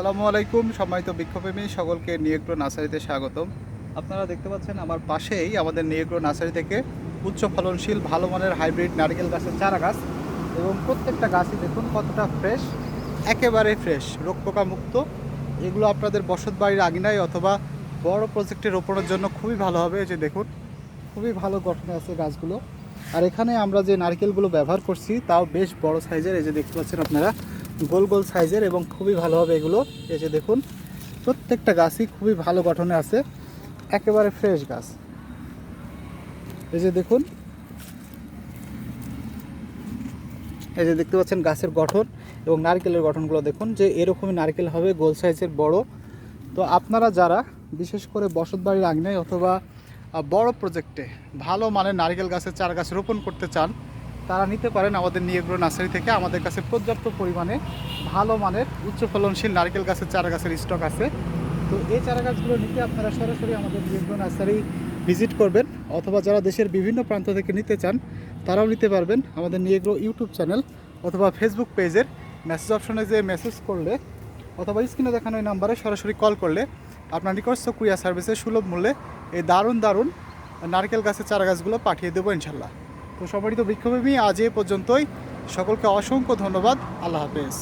আসসালামু আলাইকুম, সম্মানিত বৃক্ষপ্রেমী সকলকে নিয়েগ্রো নার্সারিতে স্বাগতম। আপনারা দেখতে পাচ্ছেন আমার পাশেই আমাদের নিয়েগ্রো নার্সারি থেকে উচ্চ ফলনশীল, ভালো মানের হাইব্রিড নারকেল গাছের চারা গাছ এবং প্রত্যেকটা গাছই দেখুন কতটা ফ্রেশ, একেবারে ফ্রেশ রোগ পোকা মুক্ত এগুলো আপনাদের বসত বাড়ির আঙিনায় অথবা বড় প্রজেক্টে রোপণের জন্য খুবই ভালো হবে, এই যে দেখুন, খুবই ভালো গঠনে আছে গাছগুলো। আর এখানে আমরা যে নারকেলগুলো ব্যবহার করছি, তাও বেশ বড় সাইজের, এই যে দেখতে পাচ্ছেন আপনারা গোল গোল সাইজের এবং খুবই ভালো হবে এগুলো যে দেখুন, প্রত্যেকটা গাছই খুবই ভালো গঠনে আছে, একেবারে ফ্রেশ গাছ। এই যে দেখুন, এই যে দেখতে পাচ্ছেন গাছের গঠন এবং নারকেলের গঠনগুলো দেখুন, যে এরকমই নারকেল হবে, গোল সাইজের বড়। তো আপনারা যারা, বিশেষ করে বসত বাড়ির আঙিনায় অথবা বড় প্রজেক্টে ভালো মানের নারকেল গাছের চারা গাছ রোপণ করতে চান তারা নিতে পারেন আমাদের নিয়েগ্রো নার্সারি থেকে। আমাদের কাছে পর্যাপ্ত পরিমাণে ভালো মানের উচ্চ ফলনশীল নারকেল গাছের, চারা গাছের স্টক আছে। তো এই চারা গাছগুলো নিতে আপনারা সরাসরি আমাদের নিয়েগ্রো নার্সারি ভিজিট করবেন, অথবা যারা দেশের বিভিন্ন প্রান্ত থেকে নিতে চান, তারাও নিতে পারবেন আমাদের নিয়েগ্রো ইউটিউব চ্যানেল অথবা ফেসবুক পেজের মেসেজ অপশনে যে মেসেজ করলে অথবা স্ক্রিনে দেখানো এই নাম্বারে সরাসরি কল করলে আপনার নিকটস্থ কুইয়া সার্ভিসে সুলভ মূল্যে এই দারুণ দারুণ নারকেল গাছের চারা গাছগুলো পাঠিয়ে দেবো ইনশাল্লাহ। তো সম্মানিত বৃক্ষপ্রেমী আজ এ পর্যন্তই। সকলকে অসংখ্য ধন্যবাদ। আল্লাহ হাফেজ।